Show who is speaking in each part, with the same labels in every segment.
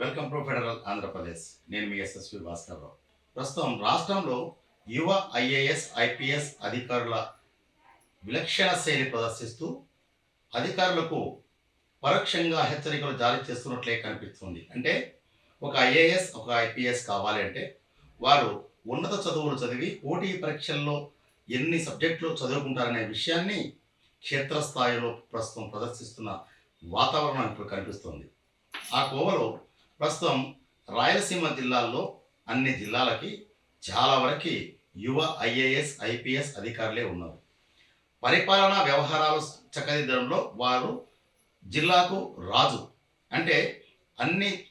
Speaker 1: Welcome to federal Andhra Pradesh. నేను మీ SSV Bhaskar Rao. ప్రస్తుతం రాష్ట్రంలో యువ ఐఏఎస్ ఐపీఎస్ అధికారుల విలక్షణ శైలి ప్రదర్శిస్తూ అధికారులకు పరోక్షంగా హెచ్చరికలు జారీ చేస్తున్నట్లే కనిపిస్తుంది. అంటే ఒక ఐఏఎస్ ఒక ఐపీఎస్ కావాలి అంటే వారు ఉన్నత చదువులు చదివి పోటీ పరీక్షల్లో ఎన్ని సబ్జెక్టులు చదువుకుంటారనే విషయాన్ని క్షేత్రస్థాయిలో ప్రస్తుతం ప్రదర్శిస్తున్న వాతావరణం ఇప్పుడు కనిపిస్తుంది. ఆ కోవలో ప్రస్తుతం రాయలసీమ జిల్లాల్లో అన్ని జిల్లాలకి చాలా వరకు యువ ఐఏఎస్ ఐపీఎస్ అధికారులే ఉన్నారు. పరిపాలనా వ్యవహారాలు చక్కదిద్దడంలో వారు జిల్లాకు రాజు. అంటే అన్ని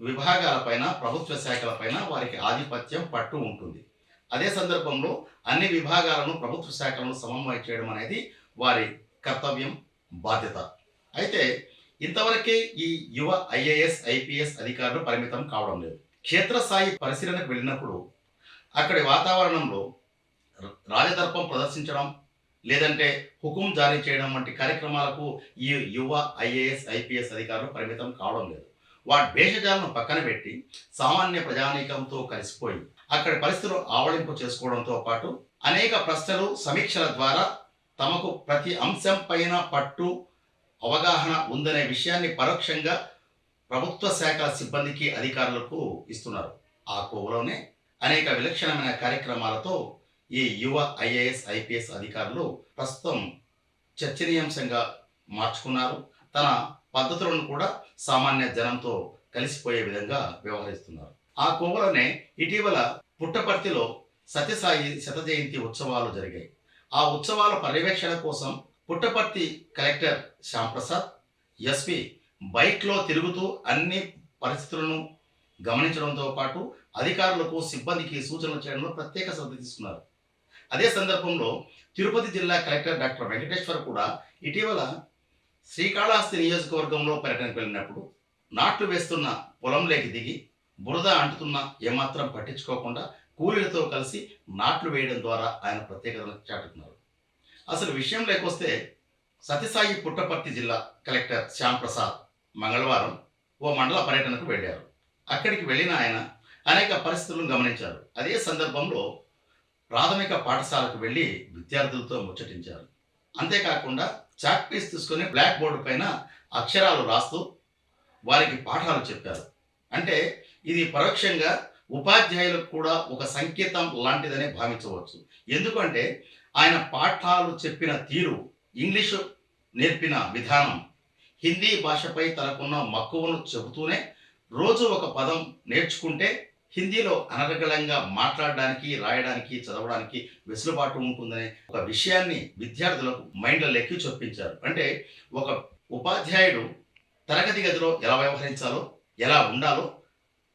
Speaker 1: విభాగాలపైన ప్రభుత్వ శాఖలపైన వారికి ఆధిపత్యం పట్టు ఉంటుంది. అదే సందర్భంలో అన్ని విభాగాలను ప్రభుత్వ శాఖలను సమన్వయం చేయడం అనేది వారి కర్తవ్యం బాధ్యత. అయితే ఇంతవరకే ఈ యువ ఐఏఎస్ ఐపీఎస్ అధికారులు పరిమితం కావడం లేదు. క్షేత్రస్థాయి పరిశీలనకు వెళ్ళినప్పుడు అక్కడి వాతావరణంలో రాజదర్పం ప్రదర్శించడం లేదంటే హుకుం జారీ చేయడం వంటి కార్యక్రమాలకు ఈ యువ ఐఏఎస్ ఐపీఎస్ అధికారులు పరిమితం కావడం లేదు. వాటి భేషజాలను పక్కన పెట్టి సామాన్య ప్రజానీకంతో కలిసిపోయి అక్కడి పరిస్థితులు ఆవళింపు చేసుకోవడంతో పాటు అనేక ప్రశ్నలు సమీక్షల ద్వారా తమకు ప్రతి అంశం పైన పట్టు అవగాహన ఉందనే విషయాన్ని పరోక్షంగా ప్రభుత్వ శాఖల సిబ్బందికి అధికారులకు ఇస్తున్నారు. ఆ కోవలోనే అనేక విలక్షణమైన కార్యక్రమాలతో ఈ యువ ఐఏఎస్ ఐపీఎస్ అధికారులు ప్రస్తుతం చర్చనీయాంశంగా మార్చుకున్నారు. తన పద్ధతులను కూడా సామాన్య జనంతో కలిసిపోయే విధంగా వ్యవహరిస్తున్నారు. ఆ కోవలోనే ఇటీవల పుట్టపర్తిలో సత్యసాయి శత జయంతి ఉత్సవాలు జరిగాయి. ఆ ఉత్సవాల పర్యవేక్షణ కోసం పుట్టపర్తి కలెక్టర్ శ్యాంప్రసాద్ ఎస్పి బైక్లో తిరుగుతూ అన్ని పరిస్థితులను గమనించడంతో పాటు అధికారులకు సిబ్బందికి సూచనలు చేయడంలో ప్రత్యేక శ్రద్ధ తీసుకున్నారు. అదే సందర్భంలో తిరుపతి జిల్లా కలెక్టర్ డాక్టర్ వెంకటేశ్వర్ కూడా ఇటీవల శ్రీకాళహస్తి నియోజకవర్గంలో పర్యటనకు వెళ్ళినప్పుడు నాట్లు వేస్తున్న పొలంలోకి దిగి బురద అంటుతున్న ఏమాత్రం పట్టించుకోకుండా కూలీలతో కలిసి నాట్లు వేయడం ద్వారా ఆయన ప్రత్యేకతను చాటుతున్నారు. అసలు విషయం లేకొస్తే సత్యసాయి పుట్టపర్తి జిల్లా కలెక్టర్ శ్యామ్ ప్రసాద్ మంగళవారం ఓ మండల పర్యటనకు వెళ్ళారు. అక్కడికి వెళ్ళిన ఆయన అనేక పరిస్థితులను గమనించారు. అదే సందర్భంలో ప్రాథమిక పాఠశాలకు వెళ్ళి విద్యార్థులతో ముచ్చటించారు. అంతేకాకుండా చాక్ పీస్ తీసుకొని బ్లాక్ బోర్డు పైన అక్షరాలు రాస్తూ వారికి పాఠాలు చెప్పారు. అంటే ఇది పరోక్షంగా ఉపాధ్యాయులకు కూడా ఒక సంకేతం లాంటిదనే భావించవచ్చు. ఎందుకంటే ఆయన పాఠాలు చెప్పిన తీరు ఇంగ్లీషు నేర్పిన విధానం. హిందీ భాషపై తనకున్న మక్కువను చెబుతూనే రోజు ఒక పదం నేర్చుకుంటే హిందీలో అనర్గళంగా మాట్లాడడానికి రాయడానికి చదవడానికి వెసులుబాటు ఉంటుందనే ఒక విషయాన్ని విద్యార్థులకు మైండ్లో లెక్కి చొప్పించారు. అంటే ఒక ఉపాధ్యాయుడు తరగతి గదిలో ఎలా వ్యవహరించాలో ఎలా ఉండాలో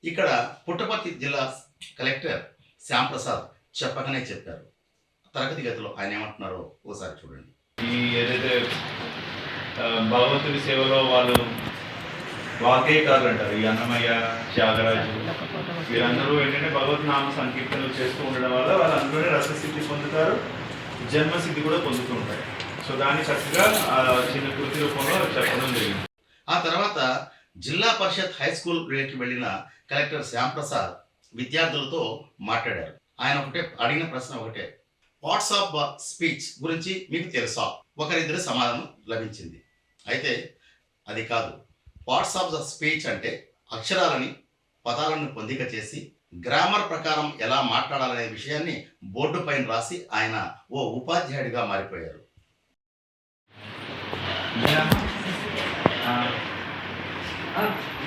Speaker 1: ఇక్కడ పుట్టపర్తి జిల్లా కలెక్టర్ శ్యాంప్రసాద్ చెప్పకనే చెప్పారు. తరగతి గదిలో ఆయన ఏమంటున్నారో ఓసారి చూడండి.
Speaker 2: ఈ ఏదైతే భగవంతుడి సేవలో వాళ్ళు వాగ్గేయకారులు అంటారు ఈ అన్నమయ్య త్యాగరాజు వీరందరూ ఏంటంటే భగవత్ నామ సంకీర్తనలు చేస్తూ ఉండడం వల్ల వాళ్ళందరూ రససిద్ధి పొందుతారు జన్మసిద్ధి కూడా పొందుతూ ఉంటారు. సో దాన్ని చక్కగా చిన్న కృతి రూపంలో చెప్పడం జరిగింది.
Speaker 1: ఆ తర్వాత జిల్లా పరిషత్ హై స్కూల్కి వెళ్ళిన కలెక్టర్ శ్యాంప్రసాద్ విద్యార్థులతో మాట్లాడారు. ఆయన ఒకటే అడిగిన ప్రశ్న ఒకటే వాట్సాప్ ఆఫ్ స్పీచ్ గురించి మీకు తెలుసా? ఒకరిద్దరు సమాధానం లభించింది. అయితే అది కాదు. వాట్సాప్ ఆఫ్ ద స్పీచ్ అంటే అక్షరాలని పదాలను పొందిక చేసి గ్రామర్ ప్రకారం ఎలా మాట్లాడాలనే విషయాన్ని బోర్డు పైన రాసి ఆయన ఓ ఉపాధ్యాయుడిగా మారిపోయారు.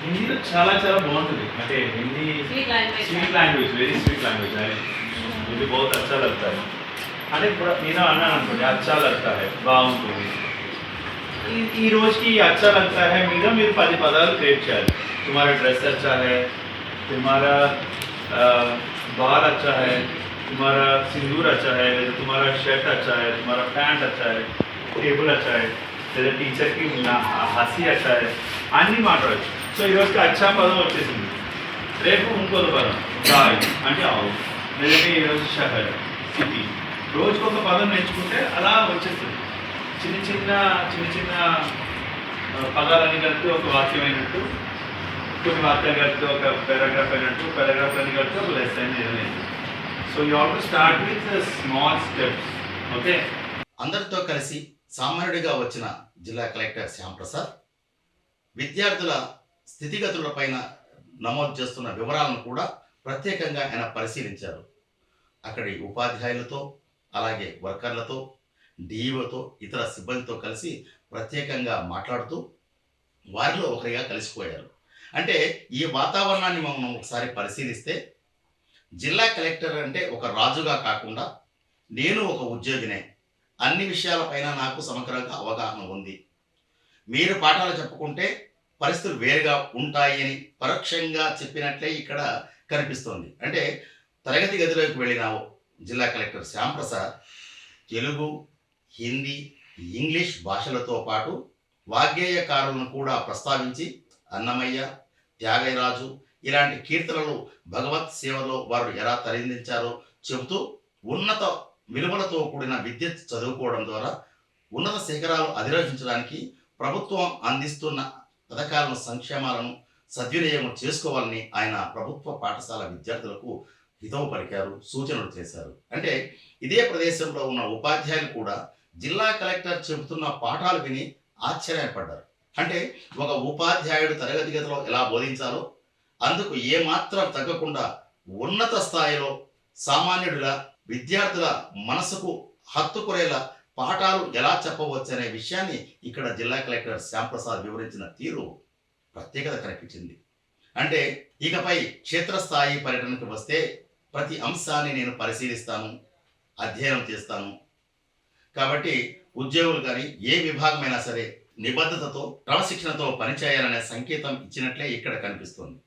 Speaker 2: హిందీలో చాలా చాలా బాగుంటుంది. అంటే
Speaker 3: Hindi
Speaker 2: sweet language very sweet language ఇది బహుత్ అవుతారు अच्छा लगता है అంటే ఇప్పుడు నేను అన్నాను అనుకోండి అచ్చా లగ్తా హై బాగుంటుంది ఈ- ఈ రోజుకి అచ్చా లగ్తా హై మీద మీరు పది పదాలు క్రియేట్ చేయాలి తుమారా డ్రెస్ అచ్చా హై తుమారా బాల్ అచ్చా హై తుమారా సిందూర్ అచ్చా హై లేదా తుమారా షర్ట్ అచ్చా హై తుమారా ప్యాంట్ అచ్చా హై టేబుల్ అచ్చా హై లేదా టీచర్కి హసి అచ్చా హై అన్నీ మాట్లాడచ్చు సో ఈ రోజుకి అచ్చా పదం వచ్చేసింది రేపు ఇంకొక పదం రాయ్ అంటే ఆవు లేదంటే ఈరోజు షహర్ సిటీ పదం నేర్చుకుంటే అలా వచ్చేస్తుంది. చిన్న చిన్న చిన్న చిన్న పదాలని కలిపి ఒక వాక్యం అయినట్టు కొన్ని వాక్యాలు కలిపి ఒక పారాగ్రాఫ్ అయినట్టు పారాగ్రాఫ్ అని కలిపి ఒక లెస్ అని so you have to start with small steps okay
Speaker 1: అందరితో కలిసి సామాన్యుడిగా వచ్చిన జిల్లా కలెక్టర్ శ్యాంప్రసాద్ విద్యార్థుల స్థితిగతులపైన నమోదు చేస్తున్న వివరాలను కూడా ప్రత్యేకంగా ఆయన పరిశీలించారు. అక్కడి ఉపాధ్యాయులతో అలాగే వర్కర్లతో డిఈఓతో ఇతర సిబ్బందితో కలిసి ప్రత్యేకంగా మాట్లాడుతూ వారిలో ఒకరిగా కలిసిపోయారు. అంటే ఈ వాతావరణాన్ని మనం ఒకసారి పరిశీలిస్తే జిల్లా కలెక్టర్ అంటే ఒక రాజుగా కాకుండా నేను ఒక ఉద్యోగినే. అన్ని విషయాలపైన నాకు సమగ్రంగా అవగాహన ఉంది. మీరు పాఠాలు చెప్పుకుంటే పరిస్థితులు వేరుగా ఉంటాయి అని పరోక్షంగా చెప్పినట్లే ఇక్కడ కనిపిస్తోంది. అంటే తరగతి గదిలోకి వెళ్ళినావు. జిల్లా కలెక్టర్ శ్యాంప్రసాద్ తెలుగు హిందీ ఇంగ్లీష్ భాషలతో పాటు వాగ్గేయకారులను కూడా ప్రస్తావించి అన్నమయ్య త్యాగరాజు ఇలాంటి కీర్తనలు భగవత్ సేవలో వారు ఎలా తరిందించారో చెబుతూ ఉన్నత విలువలతో కూడిన విద్య చదువుకోవడం ద్వారా ఉన్నత శిఖరాలు అధిరోహించడానికి ప్రభుత్వం అందిస్తున్న పథకాలను సంక్షేమాలను సద్వినియోగం చేసుకోవాలని ఆయన ప్రభుత్వ పాఠశాల విద్యార్థులకు హితవు పలికారు సూచనలు చేశారు. అంటే ఇదే ప్రదేశంలో ఉన్న ఉపాధ్యాయులు కూడా జిల్లా కలెక్టర్ చెబుతున్న పాఠాలు విని ఆశ్చర్యపడ్డారు. అంటే ఒక ఉపాధ్యాయుడు తరగతి గదిలో ఎలా బోధించాలో అందుకు ఏమాత్రం తగ్గకుండా ఉన్నత స్థాయిలో సామాన్యుడిలా విద్యార్థుల మనసుకు హత్తుకునేలా పాఠాలు ఎలా చెప్పవచ్చు అనే విషయాన్ని ఇక్కడ జిల్లా కలెక్టర్ శ్యాంప్రసాద్ వివరించిన తీరు ప్రత్యేకత కనిపించింది. అంటే ఇకపై క్షేత్రస్థాయి పర్యటనకు వస్తే ప్రతి అంశాన్ని నేను పరిశీలిస్తాను అధ్యయనం చేస్తాను. కాబట్టి ఉద్యోగులు కానీ ఏ విభాగమైనా సరే నిబద్ధతతో క్రమశిక్షణతో పనిచేయాలనే సంకేతం ఇచ్చినట్లే ఇక్కడ కనిపిస్తుంది.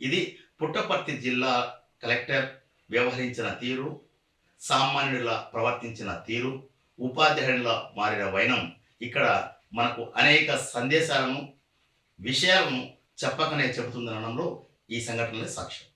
Speaker 1: ఇది పుట్టపర్తి జిల్లా కలెక్టర్ వ్యవహరించిన తీరు సామాన్యుడిలా ప్రవర్తించిన తీరు ఉపాధ్యాయుడిలా మారిన వైనం. ఇక్కడ మనకు అనేక సందేశాలను విషయాలను చెప్పకనే చెబుతుందనడంలో ఈ సంఘటనలే సాక్ష్యం.